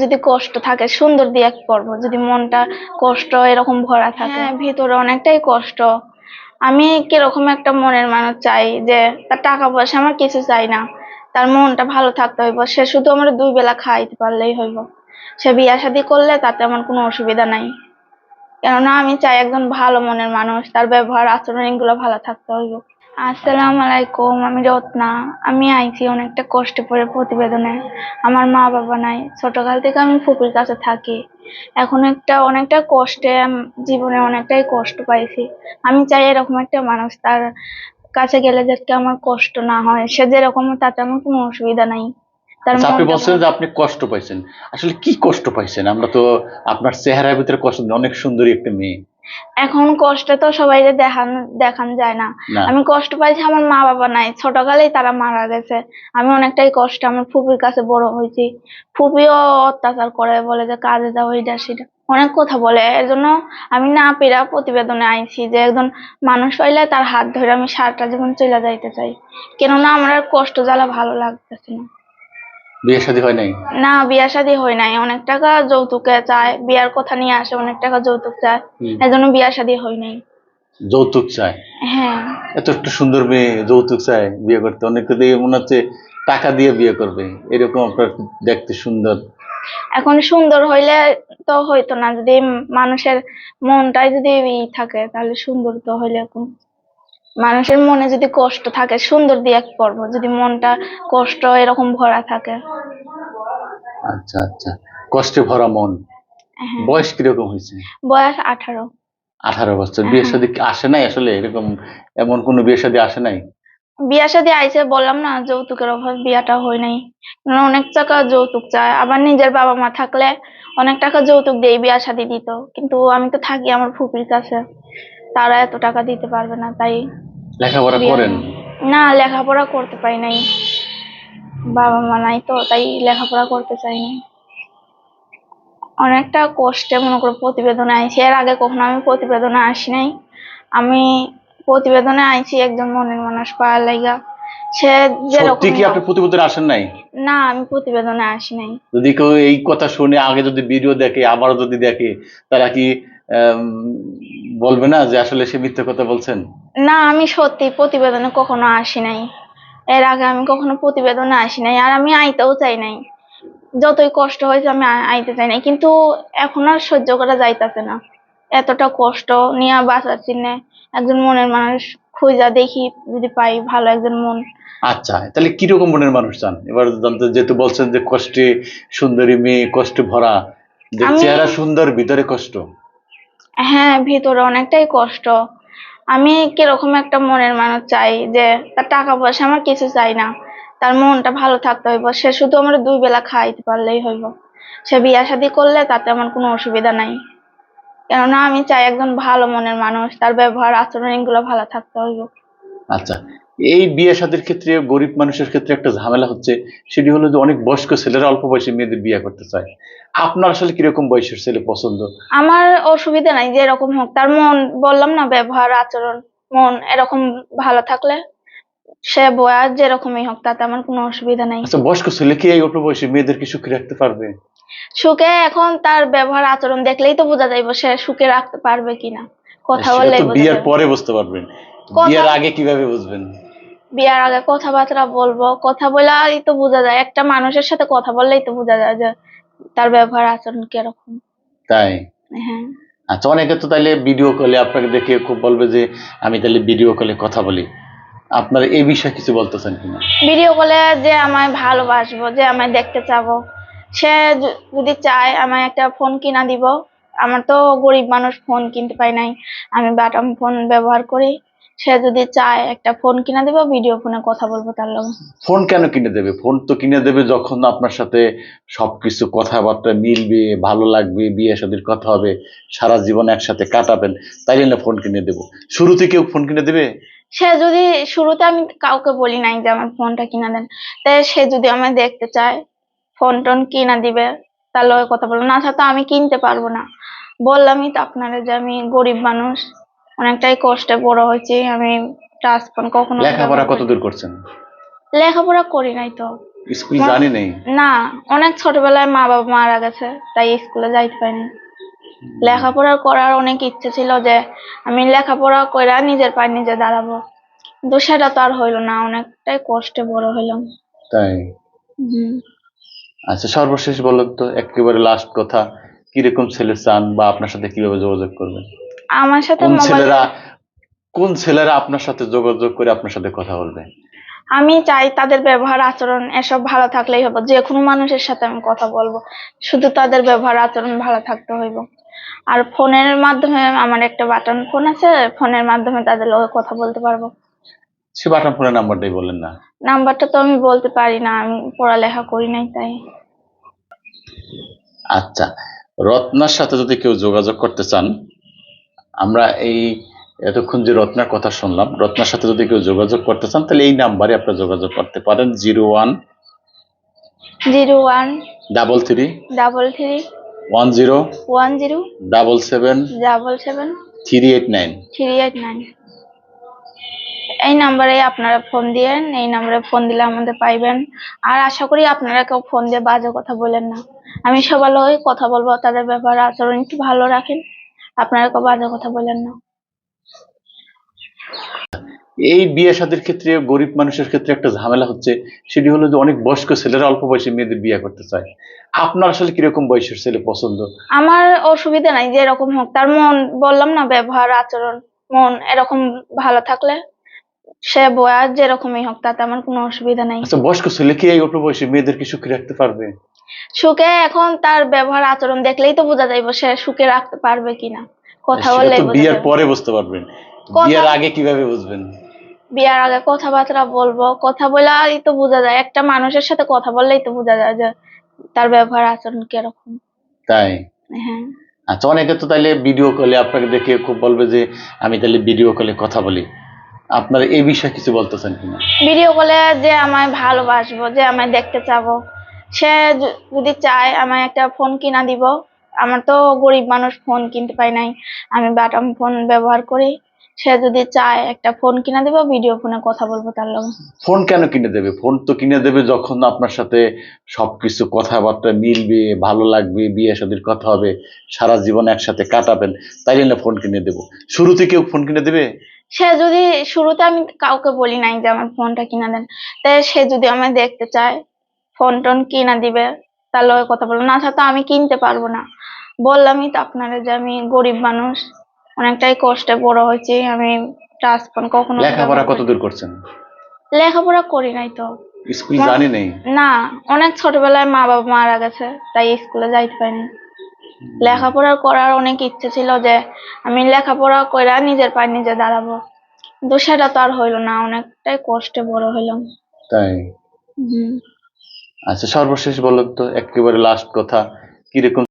যদি কষ্ট থাকে সুন্দর দিয়ে এক পর্ব যদি মনটা কষ্ট এরকম ভরা থাকে। হ্যাঁ, ভিতরে অনেকটাই কষ্ট। আমি কীরকম একটা মনের মানুষ চাই যে তার টাকা পয়সা আমার কিছু চাই না। তার মনটা ভালো থাকতে হইব। সে শুধু আমার দুই বেলা খাইতে পারলেই হইব। সে বিয়া শাদী করলে তাতে আমার কোনো অসুবিধা নাই। কেননা আমি চাই একজন ভালো মনের মানুষ তার ব্যবহার আচরণ এগুলো ভালো থাকতে হইব। আসসালামু আলাইকুম আমি রত্না। আমি আইছি অনেকটা কষ্টে পড়ে প্রতিবেদনে। আমার মা বাবা নাই। ছোটকাল থেকে আমি ফুপির কাছে থাকি। এখন একটা অনেকটা কষ্টে জীবনে অনেকটাই কষ্ট পাইছি। আমি চাই এরকম একটা মানুষ তার কাছে গেলে যাতে আমার কষ্ট না হয়। সে যেরকম তাতে আমার কোনো অসুবিধা নাই। আচ্ছা, আপনি বলছেন যে আপনি কষ্ট পাইছেন। আসলে কি কষ্ট পাইছেন? আমরা তো আপনার চেহারার ভিতরে কষ্ট অনেক সুন্দরী একটা মেয়ে। এখন কষ্ট তো সবাই দেখান দেখান যায় না। না। আমি কষ্ট পাইছি আমার মা বাবা নাই। ছোটকালেই তারা মারা গেছে। আমি অনেকটাই কষ্ট আমার ফুপির কাছে বড় হয়েছি। ফুপিও অত্যাচার করে বলে যে কাজে যাও এইটা সেটা অনেক কথা বলে। এর জন্য আমি না পেরা প্রতিবেদনে আইছি যে একজন মানুষ পাইলে তার হাত ধরে আমি সারাটা জীবন চলে যাইতে চাই। কেননা আমার আর কষ্ট জ্বালা ভালো লাগতেছে না। বিয়ে শাদী হয় নাই? না বিয়া শাদী হয় নাই। অনেক টাকা যৌতুকে চায়। বিয়ার কথা নিয়ে আসে অনেক টাকা যৌতুক চায়। এজন্য বিয়া শাদী হয় নাই। যৌতুক চায়? হ্যাঁ। এত একটা সুন্দর মেয়ে যৌতুক চায় বিয়ে করতে। অনেকে দিয়ে মনে হচ্ছে টাকা দিয়ে বিয়ে করবে। এরকম আপনার দেখতে সুন্দর। এখন সুন্দর হইলে তো হইতো না। যদি মানুষের মনটাই যদি থাকে তাহলে সুন্দর তো হইলে এখন। মানুষের মনে যদি কষ্ট থাকে সুন্দর দিয়ে এক পর্ব যদি মনটা কষ্ট এরকম ভরা থাকে। আচ্ছা আচ্ছা। কষ্টে ভরা মন। হ্যাঁ। বয়স কীরকম হয়েছে? বয়স আঠারো। আঠারো বছর। বিয়ে শাদী কি আসে নাই আসলে? এরকম এমন কোনো বিয়ে শাদী আসে নাই? বিয়া শাদী আইছে বললাম না যৌতুকের অভাব বিয়াটা হয় নাই। অনেক টাকা যৌতুক চায়। আবার নিজের বাবা মা থাকলে অনেক টাকা যৌতুক দিয়ে বিয়া শাদী দিত। কিন্তু আমি তো থাকি আমার ফুপির কাছে। তারা এত টাকা দিতে পারবে না তাই লেখাপড়া করেন? না লেখাপড়া করতে পারি নাই। বাবা মা নাই তো তাই লেখাপড়া করতে চাইনি অনেকটা কষ্টে মনে করো প্রতিবেদনে আইছি। এর আগে কখনো আমি প্রতিবেদনে আসি নাই। আমি প্রতিবেদনে আইছি একজন মনের মানুষ পাওয়ার লাইগা। সে সত্যি কি আপনি প্রতিবেদনে আসেন নাই? না আমি প্রতিবেদনে আসি নাই। যদি কেউ এই কথা শুনে আগে যদি ভিডিও দেখে আবারও যদি দেখে তারা কি বলবে না যে আসলে সে মিথ্যে কথা বলছেন? না আমি সত্যি প্রতিবেদনে কখনো আসি নাই। এর আগে আমি কখনো প্রতিবেদনে আসি নাই আর আমি আইতেও চাই নাই। যতই কষ্ট হয়েছে আমি আইতে চাই নাই। কিন্তু এখন আর সহ্য করা যাইতাছে না। এতটা কষ্ট নিয়ে বাঁচার চিহ্নে একজন মনের মানুষ খুঁজা দেখি যদি পাই ভালো একজন মন। আচ্ছা তাহলে কীরকম মনের মানুষ চান? এবার জানতে যেহেতু বলছেন যে কষ্টে সুন্দরী মেয়ে কষ্টে ভরা যে চেহারা সুন্দর ভিতরে কষ্ট। হ্যাঁ ভিতরে অনেকটাই কষ্ট। আমি কীরকম একটা মনের মানুষ চাই যে, তার টাকা পয়সা আমার কিছু চাই না। তার মনটা ভালো থাকতে হইব। সে শুধু আমার দুই বেলা খাইতে পারলেই হইব। সে বিয়া শাদী করলে তাতে আমার কোনো অসুবিধা নাই। কেননা আমি চাই একজন ভালো মনের মানুষ। তার ব্যবহার, আচরণ এগুলো ভালো থাকতে হইব। আচ্ছা এই বিয়ে শাদীর ক্ষেত্রে গরিব মানুষের ক্ষেত্রে একটা ঝামেলা হচ্ছে সেটি হলো যে অনেক বয়স্ক ছেলেরা অল্প বয়সে মেয়েদের বিয়ে করতে চায়। আপনার আসলে কীরকম বয়সের ছেলে পছন্দ? আমার অসুবিধা নাই যে এরকম হোক তার মন বললাম না ব্যবহার আচরণ মন এরকম ভালো থাকলে সে বয়স যেরকমই হোক তাতে আমার কোনো অসুবিধা নাই। আচ্ছা বয়স্ক ছেলে কি এই অল্প বয়সে মেয়েদেরকে সুখী রাখতে পারবে? সুখে এখন তার ব্যবহার আচরণ দেখলেই তো বোঝা যাইব সে সুখে রাখতে পারবে কিনা। কথা বোঝা বিয়ের পরে বুঝতে পারবেন। বিয়ের আগে কীভাবে বুঝবেন? বিয়ার আগে কথাবার্তা বলব। কথা বলেই তো বোঝা যায়। একটা মানুষের সাথে কথা বললেই তো বোঝা যায় যে তার ব্যবহার আচরণ কীরকম। তাই? হ্যাঁ। আচ্ছা অনেকে তো তাইলে ভিডিও কলে আপনাকে দেখে খুব বলবে যে আমি তাহলে ভিডিও কলে কথা বলি। আপনার এই বিষয়ে কিছু বলতেছেন কিনা? ভিডিও কলে যে আমায় ভালোবাসবো যে আমায় দেখতে চাবো সে যদি চায় আমায় একটা ফোন কিনা দিব। আমার তো গরিব মানুষ ফোন কিনতে পাই নাই। আমি বাটাম ফোন ব্যবহার করি। সে যদি চায় একটা ফোন কিনে দিব ভিডিও ফোনে কথা বলব তার লগে। ফোন কেন কিনে দেবে? ফোন তো কিনে দেবে যখন আপনার সাথে সবকিছু কথাবার্তা মিলবে ভালো লাগবে বিয়ে শাদীর কথা হবে সারা জীবন একসাথে কাটাবেন তাইলে না ফোন কিনে দেবো। শুরুতে কেউ ফোন কিনে দেবে? সে যদি শুরুতে আমি কাউকে বলি নাই যে আমার ফোনটা কিনা দেন তাই সে যদি আমায় দেখতে চায় ফোন টোন কিনা দিবে তার লগে কথা বলব। না তো আমি কিনতে পারব না। বললামই তো আপনারা যে আমি গরিব মানুষ। অনেকটাই কষ্টে বড় হয়েছি আমি কখনো লেখাপড়া ব্যবহার কত করি- করছেন? লেখাপড়া করি নাই তো। স্কুল জানি নেই? না অনেক ছোটবেলায় মা বাবা মারা গেছে তাই স্কুলে যাইতে পারিনি। লেখাপড়া করার অনেক ইচ্ছে ছিল যে আমি লেখাপড়া করে নিজের পায়ে নিজে দাঁড়াবো। কিন্তু সেটা তো আর হইল না অনেকটাই কষ্টে বড় হইলাম। তাই। আচ্ছা সর্বশেষ বলেন তো একেবারে লাস্ট কথা কীরকম ছেলে চান বা আপনার সাথে কীভাবে যোগাযোগ করবেন? আমার সাথে কোন মোবাইল ছেলেরা কোন ছেলেরা আপনার সাথে যোগাযোগ করে আপনার সাথে কথা বলবে? আমি চাই তাদের ব্যবহার আচরণ এসব ভালো থাকলেই হবে। যে কোনো মানুষের সাথে আমি কথা বলব। শুধু তাদের ব্যবহার আচরণ ভালো থাকতে হইব। আর ফোনের মাধ্যমে আমার একটা বাটন ফোন আছে ফোনের মাধ্যমে তাদের লগে কথা বলতে পারব। সে বাটন ফোনের নাম্বারটাই বলেন না? নাম্বারটা তো আমি বলতে পারি না আমি পড়ালেখা করি নাই তাই। আচ্ছা রত্নার সাথে যদি কেউ যোগাযোগ করতে চান আমরা এই এতক্ষণ যে রত্নার কথা শুনলাম রত্নার সাথে যদি কেউ যোগাযোগ করতে চান তাহলে এই নাম্বারে আপনারা যোগাযোগ করতে পারেন zero one zero one double three double three one zero one zero double seven double seven three eight nine. Three eight nine. এই নাম্বারে আপনারা ফোন দিয়েন এই নাম্বারে ফোন দিলে আমাদের পাইবেন। আর আশা করি আপনারা কেউ ফোন দিয়ে বাজে কথা বলেন না। আমি সবার কথা বলব তাদের ব্যাপারে আচরণ একটু ভালো রাখেন। আপনারা বাজে কথা বলেন না? এই বিয়ে সাদের ক্ষেত্রে গরিব মানুষের ক্ষেত্রে একটা ঝামেলা হচ্ছে সেটি হলো যে অনেক বয়স্ক ছেলেরা অল্প বয়সী মেয়েদের বিয়ে করতে চায়। আপনার আসলে কীরকম বয়সের ছেলে পছন্দ? আমার অসুবিধা নাই যে এরকম হোক তার মন বললাম না ব্যবহার আচরণ মন এরকম ভালো থাকলে সে বয়স যেরকমই হোক তাতে আমার কোনো অসুবিধা নাই। আচ্ছা বয়স্ক ছেলে কি এই অল্প বয়সী মেয়েদেরকে সুখী রাখতে পারবে? সুখে এখন তার ব্যবহার আচরণ দেখলেই তো বোঝা যাইব সে সুখে রাখতে পারবে কিনা কথা তো বিয়ের পরে বুঝতে পারবেন। বিয়ের আগে কীভাবে বুঝবেন? বিয়ার আগে কথাবার্তা বলব। কথা বলেই তো বোঝা যায়। একটা মানুষের সাথে কথা বললেই তো বোঝা যায় যে তার ব্যবহার আচরণ কীরকম। তাই? হ্যাঁ। আচ্ছা অনেকে তো তাইলে ভিডিও কলে আপনাকে দেখে খুব বলবে যে আমি তাহলে ভিডিও কলে কথা বলি। আপনার এই বিষয়ে কিছু বলতেছেন কিনা? ভিডিও কলে যে আমায় ভালোবাসবো যে আমায় দেখতে চাবো সে যদি চায় আমায় একটা ফোন কিনা দিব। আমার তো গরিব মানুষ ফোন কিনতে পাই নাই। আমি বাটাম ফোন ব্যবহার করি। সে যদি চায় একটা ফোন কিনা দিব ভিডিও ফোনে কথা বলব তার লগে। ফোন কেন কিনে দেবে? ফোন তো কিনে দেবে যখন আপনার সাথে সবকিছু কথাবার্তা মিলবে ভালো লাগবে বিয়ে শাদীর কথা হবে সারা জীবন একসাথে কাটাবেন তাইলে না ফোন কিনে দেবো। শুরুতে কেউ ফোন কিনে দেবে? সে যদি শুরুতে আমি কাউকে বলি নাই যে আমার ফোনটা কিনা দেন তাই সে যদি আমায় দেখতে চায় ফোন টোন কিনা দিবে তাহলে কথা বলব। না তো আমি কিনতে পারব না। বললামই তো আপনারা যে আমি গরিব মানুষ অনেকটাই কষ্টে বড় হয়েছি আমি টাচ ফোন কখনো লেখাপড়া ব্যবহার কত করি- দূর করছেন? লেখাপড়া করি নাই তো। স্কুল জানি নেই? না অনেক ছোটবেলায় মা বাবা মারা গেছে তাই স্কুলে যাইতে পারিনি। লেখাপড়া করার অনেক ইচ্ছে ছিল যে আমি লেখাপড়া করে নিজের পায়ে নিজে দাঁড়াবো। কিন্তু সেটা তো আর হইল না অনেকটাই কষ্টে বড় হইলাম। তাই? হুম। আচ্ছা সর্বশেষ বলো তো একেবারে লাস্ট কথা কীরকম